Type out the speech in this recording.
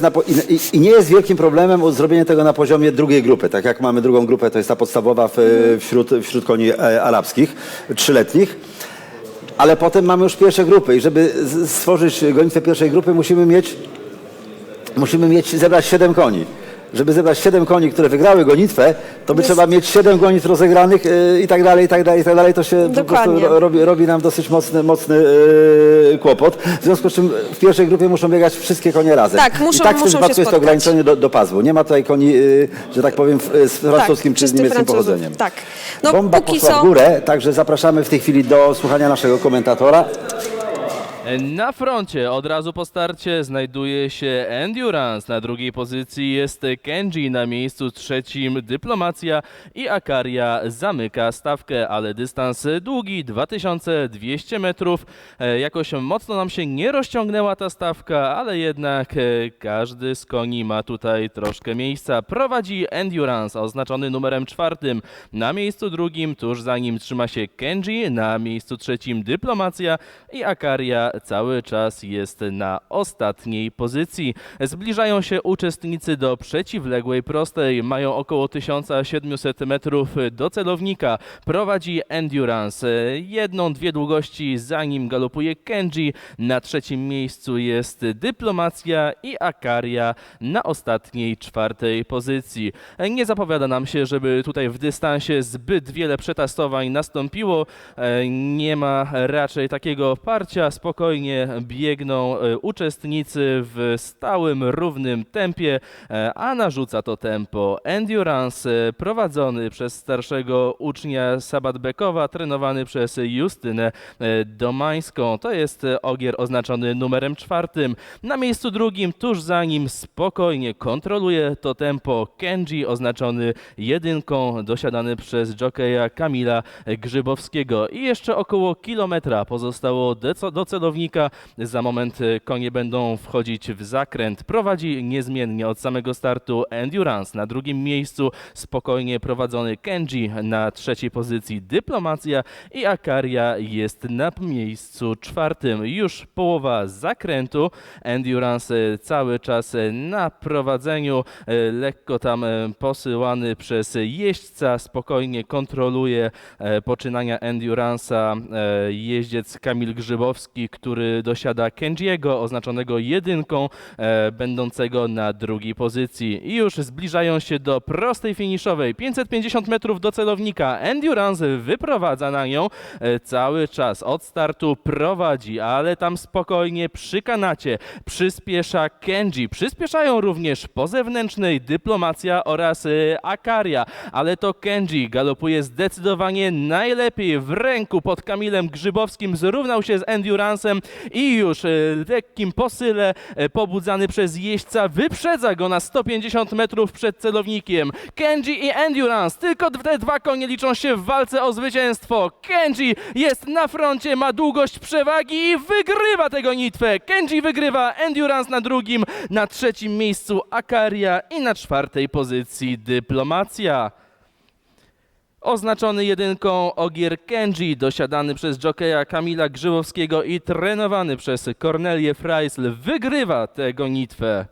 Na I, i, nie jest wielkim problemem zrobienie tego na poziomie drugiej grupy. Tak jak mamy drugą grupę, to jest ta podstawowa w, wśród, wśród koni e, arabskich, trzyletnich. Ale potem mamy już pierwsze grupy i żeby stworzyć gonitwę pierwszej grupy musimy mieć, musimy mieć, zebrać 7 koni. Żeby zebrać 7 koni, które wygrały gonitwę, to by Jest- trzeba mieć 7 gonitw rozegranych e, i tak dalej, i tak dalej, i tak dalej. To się po prostu Dokładnie. ro- robi, robi nam dosyć mocny, mocny e, kłopot. W związku z czym w pierwszej grupie muszą biegać wszystkie konie razem. Tak, muszą- I tak w tym muszą się wypadku jest to spotkać. ograniczenie do, do pazwu. Nie ma tutaj koni, y, że tak powiem, w- z francuskim czy z niemieckim Francuzów, pochodzeniem. Tak. No, Bomba póki poszła w górę, także zapraszamy w tej chwili do słuchania naszego komentatora. Na froncie od razu po starcie znajduje się Endurance. Na drugiej pozycji jest Kenji, na miejscu trzecim Dyplomacja i Akaria zamyka stawkę, ale dystans długi 2200 metrów. E, Jakoś mocno nam się nie rozciągnęła ta stawka, ale jednak e, każdy z koni ma tutaj troszkę miejsca. Prowadzi Endurance oznaczony numerem czwartym. Na miejscu drugim, tuż za nim trzyma się Kenji, na miejscu trzecim Dyplomacja i Akaria cały czas jest na ostatniej pozycji. Zbliżają się uczestnicy do przeciwległej prostej, mają około 1700 metrów do celownika. Prowadzi Endurance, jedną, dwie długości za nim galopuje Kenji, na trzecim miejscu jest Dyplomacja i Akaria na ostatniej, czwartej pozycji. Nie zapowiada nam się, żeby tutaj w dystansie zbyt wiele przetastowań nastąpiło. Nie ma raczej takiego parcia. Spokojnie biegną e, uczestnicy w stałym, równym tempie, e, a narzuca to tempo Endurance e, prowadzony przez starszego ucznia Sabatbekowa, trenowany przez Justynę Domańską. To jest ogier oznaczony numerem czwartym. Na miejscu drugim, tuż za nim, spokojnie kontroluje to tempo Kenji, oznaczony jedynką, dosiadany przez jokeja Kamila Grzybowskiego. I jeszcze około kilometra pozostało do- do Za moment e, konie będą wchodzić w zakręt. Prowadzi niezmiennie od samego startu Endurance. Na drugim miejscu spokojnie prowadzony Kenji. Na trzeciej pozycji Dyplomacja i Akaria jest na miejscu czwartym. Już połowa zakrętu. Endurance e, cały czas e, na prowadzeniu, lekko tam posyłany przez jeźdźca, spokojnie kontroluje poczynania Endurance'a jeździec Kamil Grzybowski, który dosiada Kenjiego, oznaczonego jedynką, e, będącego na drugiej pozycji. I już zbliżają się do prostej finiszowej, 550 metrów do celownika. Endurance wyprowadza na nią e, cały czas. Od startu prowadzi, ale tam spokojnie przy kanacie przyspiesza Kenji. Przyspieszają również po zewnętrznej dyplomacja oraz e, Akaria, ale to Kenji galopuje zdecydowanie najlepiej w ręku pod Kamilem Grzybowskim. Zrównał się z I już e, lekkim posyle e, pobudzany przez jeźdźca wyprzedza go na 150 metrów przed celownikiem. Kenji i Endurance, tylko te dwa konie liczą się w walce o zwycięstwo. Kenji jest na froncie, ma długość przewagi i wygrywa tę gonitwę. Kenji wygrywa, Endurance na drugim, na trzecim miejscu Akaria i na czwartej pozycji Dyplomacja. Oznaczony jedynką Ogier Kenji, dosiadany przez jokeja Kamila Grzybowskiego i trenowany przez Kornelię Freisl, wygrywa tę gonitwę.